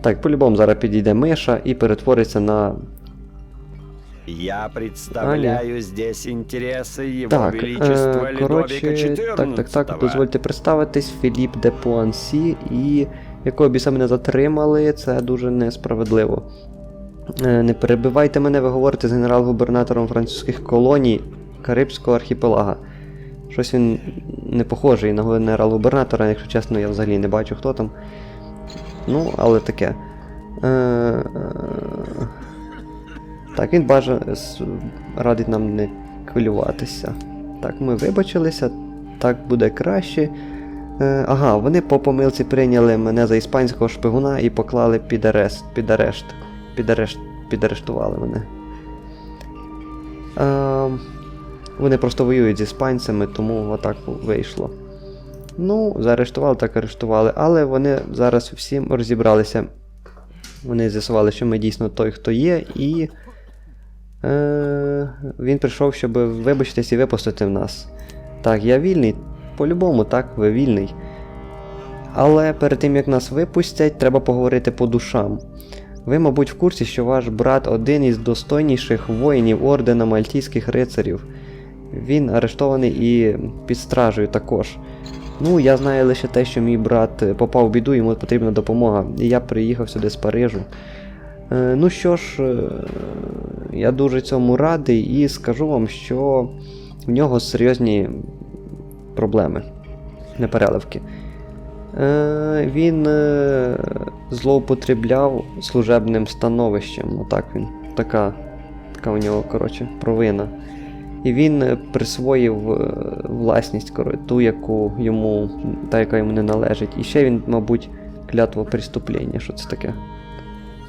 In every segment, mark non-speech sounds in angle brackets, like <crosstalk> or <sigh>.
Так, по-любому зараз підійде миша і перетвориться на. Я представляю здесь интересы его Так, величества е, Людовика коротше, так, так, так, дозвольте представитись, Філіп де Пуансі, і якого біса мене затримали, це дуже несправедливо. Е, Не перебивайте мене, ви говорите з генерал-губернатором французьких колоній Карибського архіпелага. Щось він не похожий на генерал-губернатора, якщо чесно, я взагалі не бачу, хто там. Ну, але таке. Е, е, Так, він бажа... радить нам не хвилюватися. Так, ми вибачилися, так буде краще. Е, ага, вони по помилці прийняли мене за іспанського шпигуна і поклали під арест. Під арешт. Під арешт. Підарештували мене. Е, вони просто воюють з іспанцями, тому отак вийшло. Ну, заарештували, так арештували, але вони зараз всім розібралися. Вони з'ясували, що ми дійсно той, хто є, і е, він прийшов, щоб вибачитись і випустити в нас. Так, я вільний. По-любому, так, ви вільний. Але перед тим як нас випустять, треба поговорити по душам. Ви, мабуть, в курсі, що ваш брат один із достойніших воїнів ордена мальтійських рицарів. Він арештований і під стражею також. Ну, я знаю лише те, що мій брат е, попав в біду, йому потрібна допомога. І я приїхав сюди з Парижу. Е, ну що ж, е, я дуже цьому радий і скажу вам, що в нього серйозні проблеми, непереливки. Він е, злоупотребляв служебним становищем. Отак він. Така, така у нього, коротше, провина. І він е, присвоїв е, власність, ту, яку йому, та, яка йому не належить. І ще він, мабуть, клятво преступлення. Що це таке?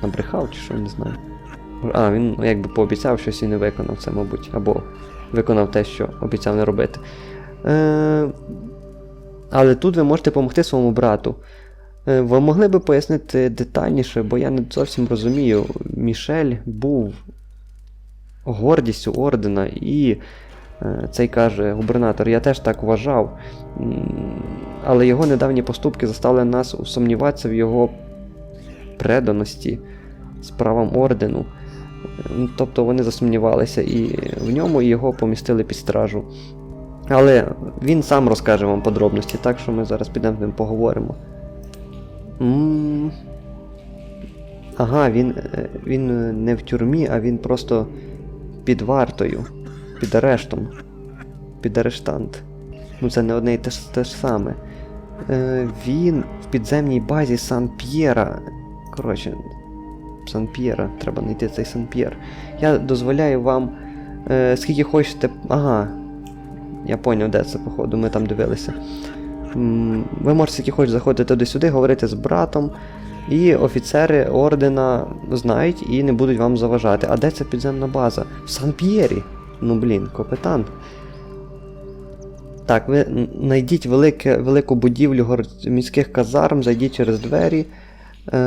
Набрехав чи що, не знаю. А, він ну, якби пообіцяв щось і не виконав це, мабуть. Або виконав те, що обіцяв не робити. Е, але тут ви можете допомогти своєму брату. Е, Ви могли би пояснити детальніше, бо я не зовсім розумію. Мішель був гордістю ордена, і е, цей каже губернатор, я теж так вважав. Але його недавні поступки заставили нас усумніватися в його преданості справам ордену. Тобто вони засумнівалися і в ньому і його помістили під стражу. Але він сам розкаже вам подробності, так що ми зараз підемо з ним поговоримо. м Ага, він, е, він не в тюрмі, а він просто під вартою, під арештом. Під арештант. Ну це не одне і те, ж- те ж саме. Е, він в підземній базі Сан-П'єра. Коротше, Сан-П'єра, треба знайти цей Сан-П'єр. Я дозволяю вам, е, скільки хочете. Ага. Я поняв, де це, походу, ми там дивилися. Ви можете хочете заходити туди-сюди, говорити з братом, і офіцери ордена знають і не будуть вам заважати. А де ця підземна база? В Сан-П'єрі. Ну блін, капітан. Так, ви знайдіть велику будівлю гор- міських казарм, зайдіть через двері, е,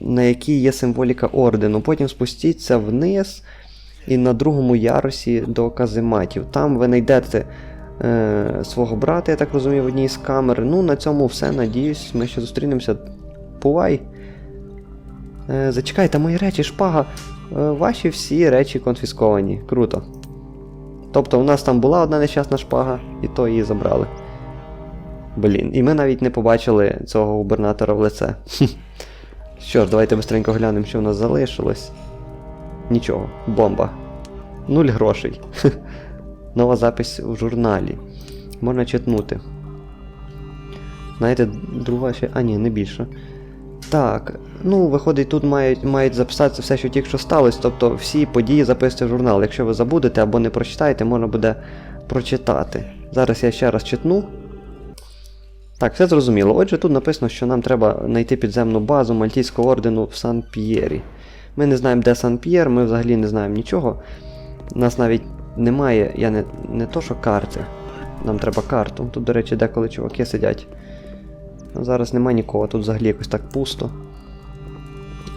на якій є символіка ордену. Потім спустіться вниз і на другому ярусі до казематів. Там ви знайдете е, свого брата, я так розумію, в одній з камер. Ну, на цьому все. Надіюсь, ми ще зустрінемося. Бувай. Е, зачекайте, мої речі, шпага. Е, ваші всі речі конфісковані. Круто. Тобто, у нас там була одна нещасна шпага, і то її забрали. Блін, і ми навіть не побачили цього губернатора в лице. <laughs> Що ж, давайте быстренько глянемо, що в нас залишилось. Нічого, бомба. Нуль грошей. <laughs> Нова запись в журналі. Можна читнути. Знаєте, друга ще. А ні, не більше. Так, ну, виходить, тут мають, мають записатися все, що тільки що сталося. Тобто всі події записуйте в журнал. Якщо ви забудете або не прочитаєте, можна буде прочитати. Зараз я ще раз читну. Так, все зрозуміло. Отже, тут написано, що нам треба знайти підземну базу Мальтійського ордену в Сан-П'єрі. Ми не знаємо, де Сан-П'єр, ми взагалі не знаємо нічого. У нас навіть немає, я не, не то, що карти. Нам треба карту. Тут, до речі, деколи чуваки сидять. Зараз нема нікого, тут взагалі якось так пусто.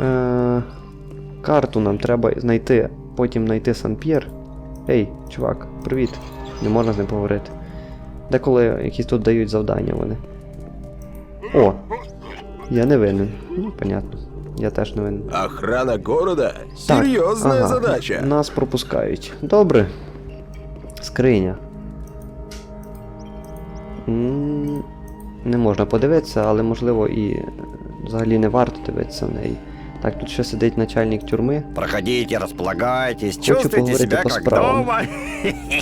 Е, карту нам треба знайти, потім знайти Сан-П'єр. Ей, чувак, привіт. Не можна з ним поговорити. Деколи якісь тут дають завдання вони. О! Я не винен. Ну, понятно. Я теж не винен. Охрана города? Так, Серьезная ага, задача. Нас пропускають. Добре. Скриня. М, Не можна подивитися, але можливо і взагалі не варто дивитися в неї. Так, тут ще сидить начальник тюрми. Проходите, располагайтесь, Хочу поговорити по справам.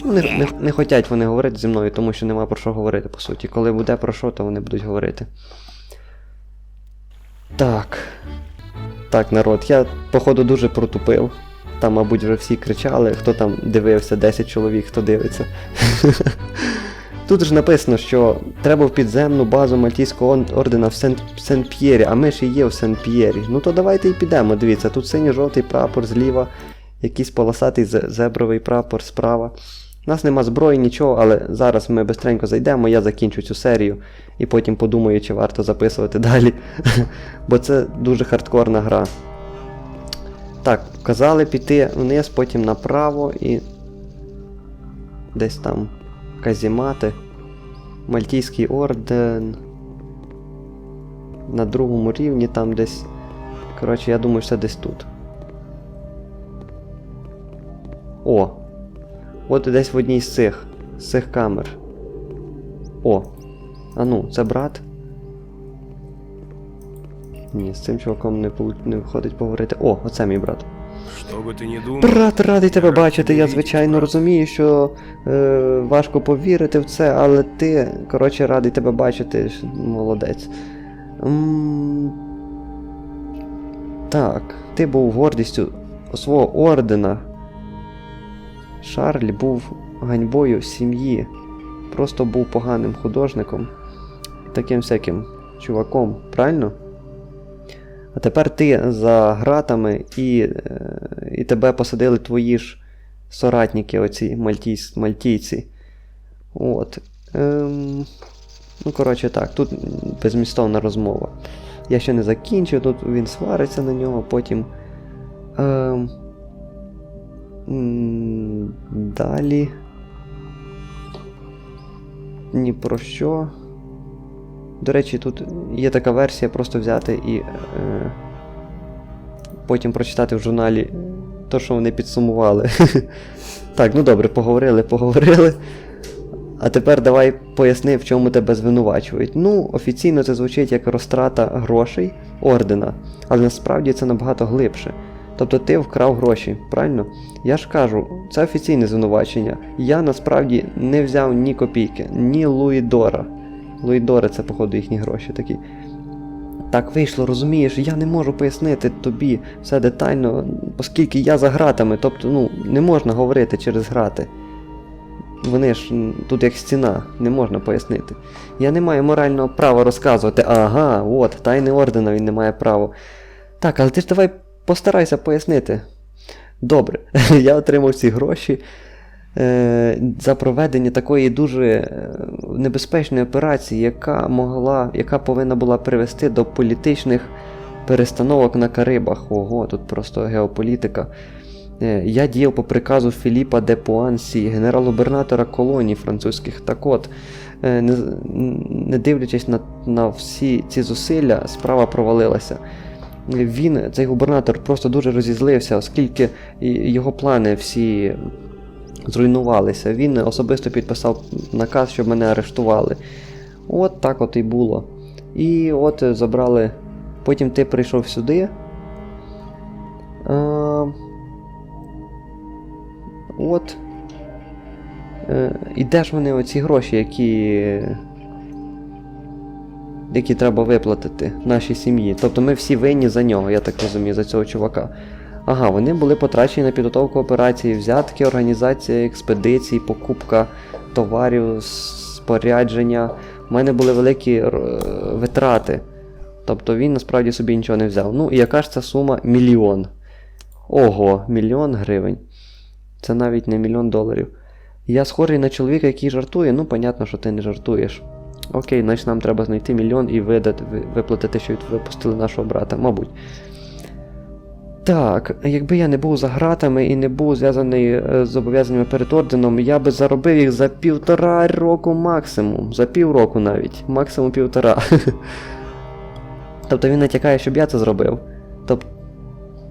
Ну, Не, не, не хочуть вони говорити зі мною, тому що нема про що говорити, по суті. Коли буде про що, то вони будуть говорити. Так. Так, народ, я, походу, дуже протупив. Там, мабуть, вже всі кричали, хто там дивився, 10 чоловік, хто дивиться. <laughs> Тут ж написано, що треба в підземну базу Мальтійського ордена в Сен- Сен-П'єрі, а ми ж і є в Сен-П'єрі. Ну то давайте і підемо. Дивіться, тут синьо-жовтий прапор зліва, якийсь полосатий зебровий прапор справа. У нас нема зброї, нічого, але зараз ми бистренько зайдемо, я закінчу цю серію і потім подумаю, чи варто записувати <laughs> далі. Бо це дуже хардкорна гра. Так, казали піти вниз, потім направо і. Десь там казімати. Мальтійський орден. На другому рівні там десь. Коротше, я думаю, що це десь тут. О! От десь в одній з цих. З цих камер. О! А ну, це брат? Ні, з цим чуваком не, не виходить поговорити. О, оце мій брат. Брат, радий тебе бачити. Я звичайно розумію, що е, важко повірити в це, але ти, коротше, радий тебе бачити. Молодець. М, Так, ти був гордістю свого ордена. Шарль був ганьбою сім'ї. Просто був поганим художником. Таким всяким чуваком, правильно? А тепер ти за гратами і, е, і тебе посадили твої ж соратники, оці мальтійсь, мальтійці. От. Ем, ну, коротше так, тут безмістовна розмова. Я ще не закінчив, тут він свариться на нього, потім. Ем, далі. Ні про що. До речі, тут є така версія просто взяти і е, потім прочитати в журналі то, що вони підсумували. <laughs> так, ну добре, поговорили, поговорили. А тепер давай поясни, в чому тебе звинувачують. Ну, офіційно це звучить як розтрата грошей ордена, але насправді це набагато глибше. Тобто ти вкрав гроші, правильно? Я ж кажу, це офіційне звинувачення. Я насправді не взяв ні копійки, ні Луїдора. Луїдори це, походу, їхні гроші такі. Так вийшло, розумієш, я не можу пояснити тобі все детально, оскільки я за гратами, тобто, ну, не можна говорити через грати. Вони ж тут як стіна, не можна пояснити. Я не маю морального права розказувати, ага, от, тайне ордена він не має права. Так, але ти ж давай постарайся пояснити. Добре, <laughs> я отримав ці гроші за проведення такої дуже е, небезпечної операції, яка могла, яка повинна була привести до політичних перестановок на Карибах. Ого, тут просто геополітика. Е, Я діяв по приказу Філіпа де Пуансі, генерал-губернатора колоній французьких. Так от, е, не дивлячись на, на всі ці зусилля, справа провалилася. Він, цей губернатор, просто дуже розізлився, оскільки його плани всі зруйнувалися. Він особисто підписав наказ, щоб мене арештували. От так от і було. І от забрали. Потім ти прийшов сюди. А, от. Е, і де ж вони оці гроші, які. Які треба виплатити нашій сім'ї. Тобто ми всі винні за нього, я так розумію, за цього чувака. Ага, вони були потрачені на підготовку операції, взятки, організація експедицій, покупка товарів, спорядження. У мене були великі е, витрати. Тобто він насправді собі нічого не взяв. Ну і яка ж ця сума? Мільйон. Ого, мільйон гривень. Це навіть не мільйон доларів. Я схожий на чоловіка, який жартує, ну, понятно, що ти не жартуєш. Окей, значить нам треба знайти мільйон і видати, виплатити, що випустили нашого брата, мабуть. Так, якби я не був за гратами і не був зв'язаний е, з зобов'язаннями перед орденом, я би заробив їх за півтора року максимум. За півроку навіть. Максимум півтора. <laughs> тобто він натякає, щоб я це зробив. Тобто.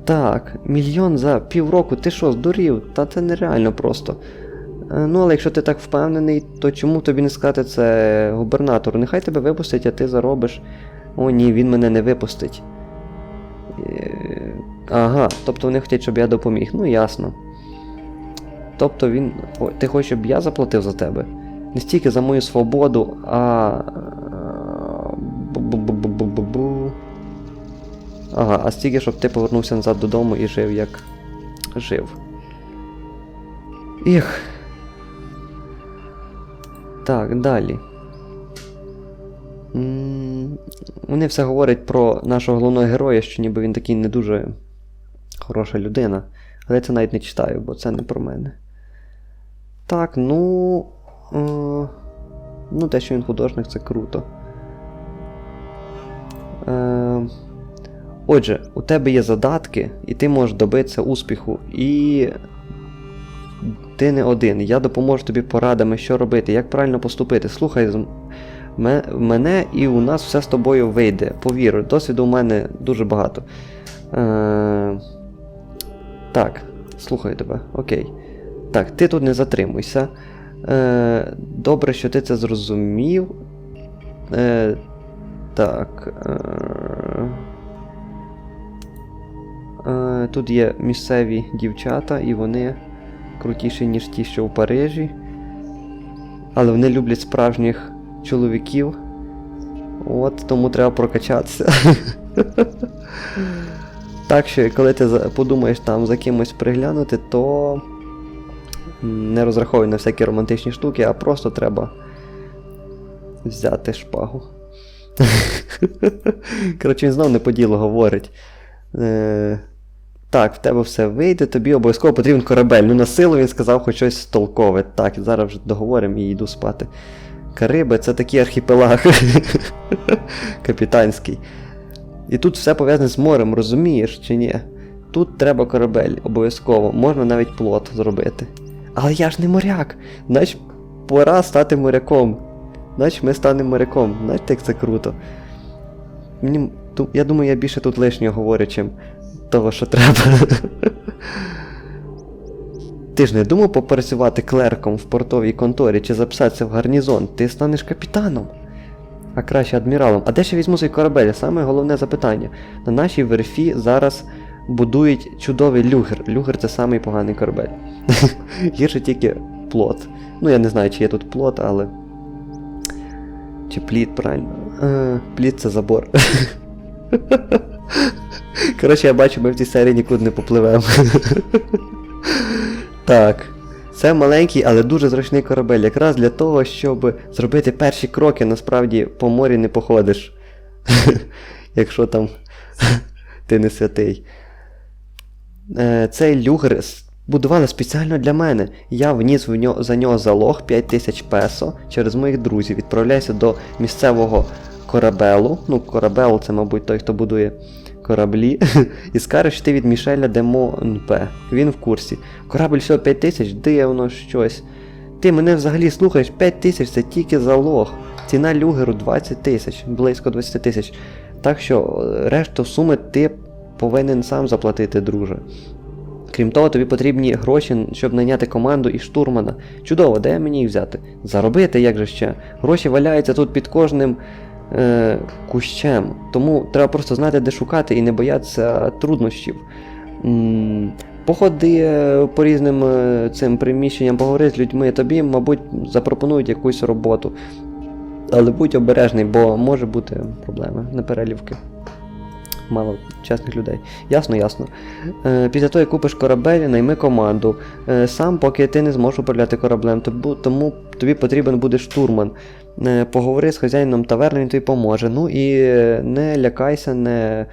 Так, мільйон за півроку, ти що, здурів? Та це нереально просто. Е, Ну, але якщо ти так впевнений, то чому тобі не сказати це губернатору? Нехай тебе випустять, а ти заробиш. О, ні, він мене не випустить. Ага, тобто вони хочуть, щоб я допоміг. Ну, ясно. Тобто він. О, ти хочеш, щоб я заплатив за тебе? Не стільки за мою свободу, а. Ага, а стільки, щоб ти повернувся назад додому і жив як жив. Ех. Так, далі. Вони все говорять про нашого головного героя, що ніби він такий не дуже хороша людина. Але я це навіть не читаю, бо це не про мене. Так, ну. Е, ну, те, що він художник, це круто. Е, отже, у тебе є задатки, і ти можеш добитися успіху. І ти не один. Я допоможу тобі порадами, що робити, як правильно поступити. Слухай мене, і у нас все з тобою вийде. Повір, досвіду у мене дуже багато. Е, так, слухаю тебе, окей. Так, ти тут не затримуйся. Е, добре, що ти це зрозумів. Е, так. Е, е, тут є місцеві дівчата, і вони крутіші, ніж ті, що в Парижі. Але вони люблять справжніх чоловіків. От, тому треба прокачатися. <laughs> Так що, коли ти подумаєш там за кимось приглянути, то не розраховуй на всякі романтичні штуки, а просто треба взяти шпагу. <laughs> Коротше, він знов не по ділу говорить. Е, так, в тебе все вийде, тобі обов'язково потрібен корабель. Ну, на силу він сказав хоч щось толкове. Так, зараз вже договоримо і йду спати. Кариби це такий архіпелаг. <laughs> Капітанський. І тут все пов'язане з морем, розумієш чи ні? Тут треба корабель, обов'язково, можна навіть плот зробити. Але я ж не моряк. Значить, пора стати моряком. Значить, ми станемо моряком. Знаєте, як це круто. Мені, я думаю, я більше тут лишнього говорю, чим того, що треба. <laughs> Ти ж не думав попрацювати клерком в портовій конторі чи записатися в гарнізон, ти станеш капітаном. А краще адміралом. А де ще візьму цей корабель? Саме головне запитання. На нашій верфі зараз будують чудовий люгер. Люгер це самий поганий корабель. <laughs> Гірше тільки плот. Ну я не знаю, чи є тут плот, але. Чи пліт, правильно? Е, пліт це забор. <laughs> Коротше, я бачу, ми в цій серії нікуди не попливемо. <laughs> так. Це маленький, але дуже зручний корабель, якраз для того, щоб зробити перші кроки, насправді по морі не походиш. <laughs> Якщо там <laughs> ти не святий. Е, Цей люгер будували спеціально для мене. Я вніс в нього, за нього залог 5000 песо через моїх друзів. Відправляюся до місцевого корабелу. Ну, корабел це, мабуть, той, хто будує кораблі. <laughs> І скаже, ти від Мішеля Демо НП. Він в курсі. Корабль всього 5 тисяч, дивно щось. Ти мене взагалі слухаєш, 5 тисяч це тільки залог. Ціна люгеру 20 тисяч, близько 20 тисяч. Так що е, решту суми ти повинен сам заплатити, друже. Крім того, тобі потрібні гроші, щоб найняти команду і штурмана. Чудово, де мені їх взяти? Заробити як же ще? Гроші валяються тут під кожним е, кущем. Тому треба просто знати, де шукати і не боятися труднощів. Походи е, по різним е, цим приміщенням, поговори з людьми, тобі, мабуть, запропонують якусь роботу. Але будь обережний, бо може бути проблеми неперелівки. Мало чесних людей. Ясно, ясно. Е, після того, як купиш корабель, найми команду. Сам, поки ти не зможеш управляти кораблем, тому тобі потрібен буде штурман. Поговори з хазяїном таверни, він тобі поможе. Ну і е, не лякайся, не.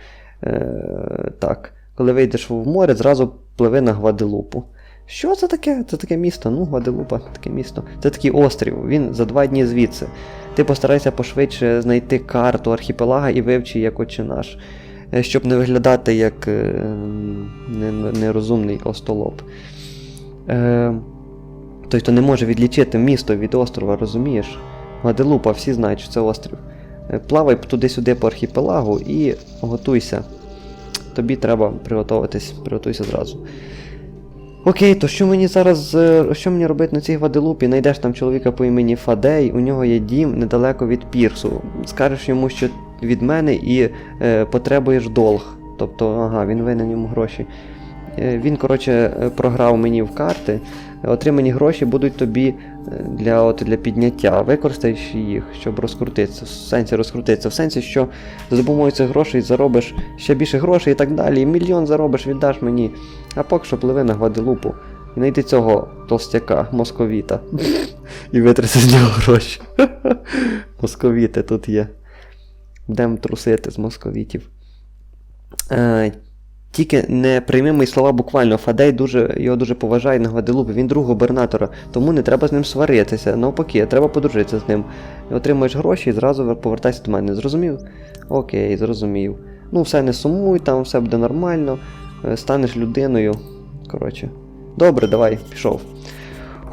Е, так. Коли вийдеш в море, зразу пливи на Гваделупу. Що це таке? Це таке місто? Ну, Гваделупа, таке місто. Це такий острів, він за два дні звідси. Ти постарайся пошвидше знайти карту архіпелага і вивчи як отче. Е, Щоб не виглядати як не- не- нерозумний остолоп. Той, хто не може відлічити місто від острова, розумієш? Гваделупа, всі знають, що це острів. Е, Плавай туди-сюди по архіпелагу і готуйся. тобі треба приготуватись, приготуйся зразу. Окей, то що мені зараз. е, Що мені робити на цій Гваделупі? Найдеш там чоловіка по імені Фадей, у нього є дім недалеко від Пірсу. Скажеш йому, що від мене і е, потребуєш долг. Тобто, ага, він винен йому гроші. Е, Він, коротше, е, програв мені в карти. Отримані гроші будуть тобі для, от, для підняття. Використаєш їх, щоб розкрутитися. В сенсі розкрутитися. В сенсі, що за допомогою цих грошей заробиш ще більше грошей і так далі. І мільйон заробиш, віддаш мені. А поки що пливи на Гваделупу. І знайди цього толстяка, московіта. І витрати з нього гроші. <laughs> Московіти тут є. Будемо трусити з московітів. Тільки не прийми мої слова буквально. Фадей дуже, його дуже поважає на Гваделупі, він друг губернатора, тому не треба з ним сваритися. Навпаки, треба подружитися з ним. Отримаєш гроші і зразу повертайся до мене. Зрозумів? Окей, зрозумів. Ну, все не сумуй, там все буде нормально. Е, Станеш людиною. Коротше. Добре, давай, пішов.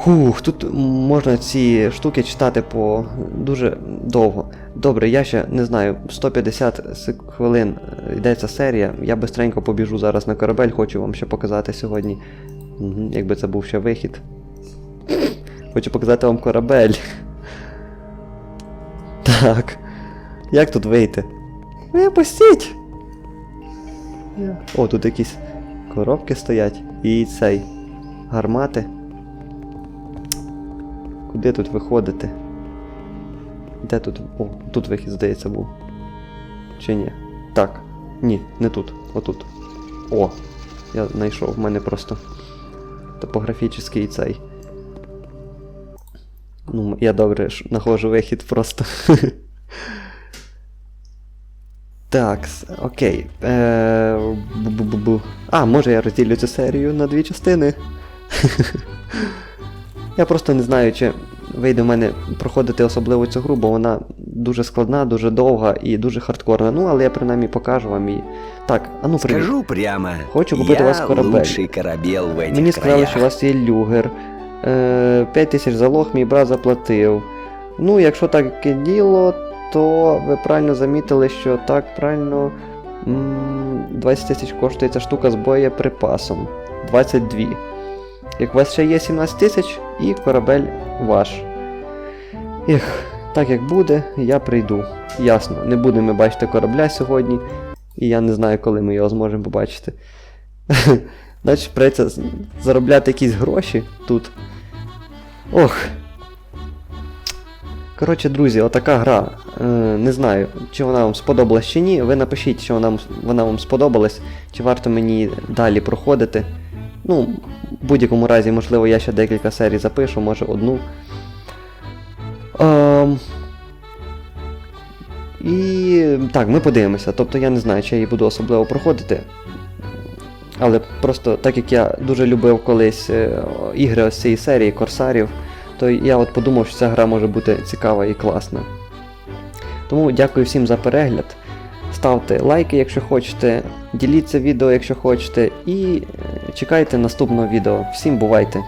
Хух, тут можна ці штуки читати по дуже довго. Добре, я ще не знаю, 150 хвилин йдеться серія. Я бистренько побіжу зараз на корабель, хочу вам ще показати сьогодні. Угу, якби це був ще вихід. Хочу показати вам корабель. Так. Як тут вийти? Ви пустіть! О, тут якісь коробки стоять. І цей. Гармати. Куди тут виходити? Де тут. О, тут вихід, здається, був. Чи ні? Так. Ні, не тут. Отут. О! Я знайшов, в мене просто топографічний цей. Ну, я добре знаходжу вихід просто. <laughs> Так, окей. Е. А, може я розділю цю серію на дві частини. <laughs> Я просто не знаю, чи вийде в мене проходити особливо цю гру, бо вона дуже складна, дуже довга і дуже хардкорна. Ну, але я принаймні покажу вам і. Так, а ну привіт. Скажу прямо, Хочу купити у вас я корабель. в этих Мені сказали, краях. що у вас є люгер. Е, 5 тисяч залог мій брат заплатив. Ну, якщо таке діло, то ви правильно замітили, що так правильно. 20 тисяч коштує ця штука з боєприпасом. 22. Як у вас ще є 17 тисяч, і корабель ваш. Ех, так як буде, я прийду. Ясно, не будемо ми бачити корабля сьогодні, і я не знаю, коли ми його зможемо побачити. <laughs> Значить, придеться заробляти якісь гроші тут. Ох. Коротше, друзі, отака гра. Е, не знаю, чи вона вам сподобалась чи ні. Ви напишіть, чи вона, вона вам сподобалась, чи варто мені далі проходити. Ну, в будь-якому разі, можливо, я ще декілька серій запишу, може одну. Ем... І так, ми подивимося. Тобто я не знаю, чи я її буду особливо проходити. Але просто так як я дуже любив колись е, ігри з цієї серії Корсарів, то я от подумав, що ця гра може бути цікава і класна. Тому дякую всім за перегляд. Ставте лайки, якщо хочете, діліться відео, якщо хочете, і е, чекайте наступного відео. Всім бувайте!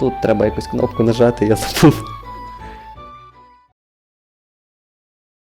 Тут треба якусь кнопку нажати, я забув.